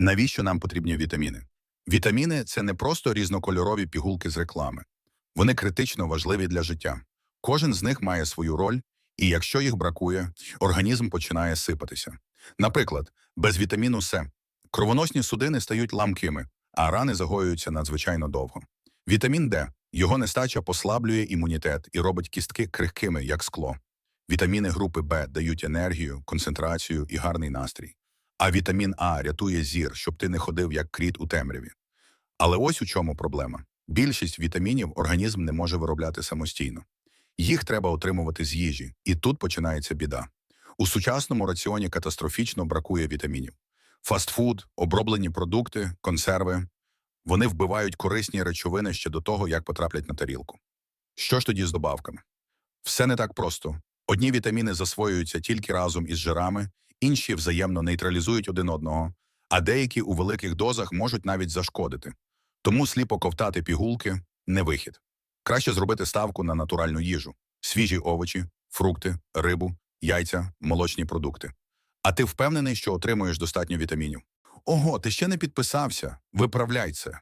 Навіщо нам потрібні вітаміни? Вітаміни це не просто різнокольорові пігулки з реклами. Вони критично важливі для життя. Кожен з них має свою роль, і якщо їх бракує, організм починає сипатися. Наприклад, без вітаміну С кровоносні судини стають ламкими, а рани загоюються надзвичайно довго. Вітамін Д його нестача послаблює імунітет і робить кістки крихкими, як скло. Вітаміни групи Б дають енергію, концентрацію і гарний настрій. А вітамін А рятує зір, щоб ти не ходив як кріт у темряві. Але ось у чому проблема. Більшість вітамінів організм не може виробляти самостійно. Їх треба отримувати з їжі, і тут починається біда. У сучасному раціоні катастрофічно бракує вітамінів. Фастфуд, оброблені продукти, консерви вони вбивають корисні речовини ще до того, як потраплять на тарілку. Що ж тоді з добавками? Все не так просто. Одні вітаміни засвоюються тільки разом із жирами, інші взаємно нейтралізують один одного, а деякі у великих дозах можуть навіть зашкодити. Тому сліпо ковтати пігулки не вихід. Краще зробити ставку на натуральну їжу: свіжі овочі, фрукти, рибу, яйця, молочні продукти. А ти впевнений, що отримуєш достатньо вітамінів? Ого, ти ще не підписався. Виправляй це.